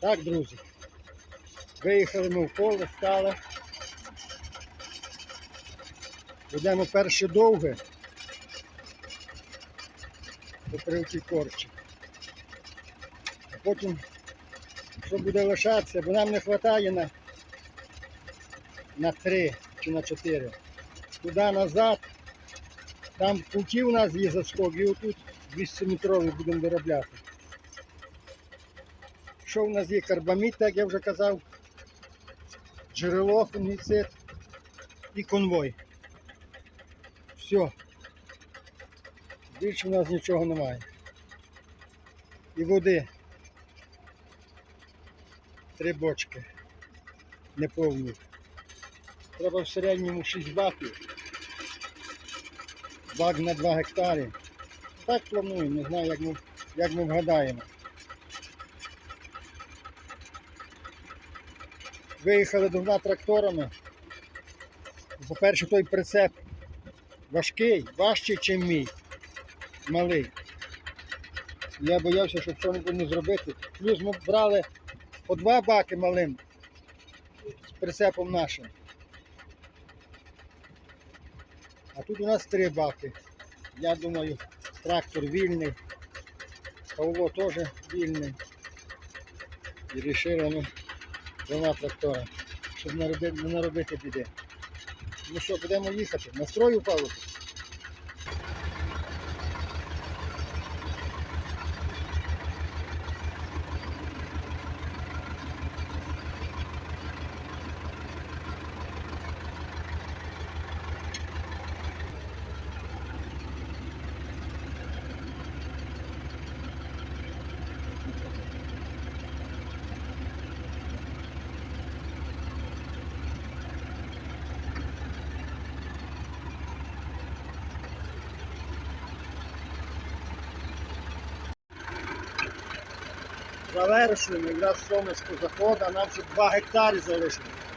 Так, друзі, виїхали ми в поле, стали. Йдемо перше довге до привки корчі. А потім що буде лишатися, бо нам не вистачає на на три чи на чотири. Туди назад. Там в путі у нас є заскок, і отут 200-метровий будемо виробляти. Що в нас є карбамід, так я вже казав, джерело, фунгіцид і конвой. Все. Більше в нас нічого немає. І води. Три бочки. Неповні. Треба в середньому 6 баків. Бак на 2 гектари. Так плануємо, не знаю, як ми, як ми вгадаємо. Виїхали двома тракторами. По-перше, той прицеп важкий, важчий, ніж мій. Малий. Я боявся, щоб що не зробити. Плюс ми брали по два баки малим з прицепом нашим. А тут у нас три баки. Я думаю, трактор вільний. Павло теж вільний. І вирішили ми двома трактора, щоб не робити, не наробити біди. Ну що, будемо їхати. Настрою Павло? Завершуємо, якраз сонечко заходить, а нам ще 2 гектари залишилось.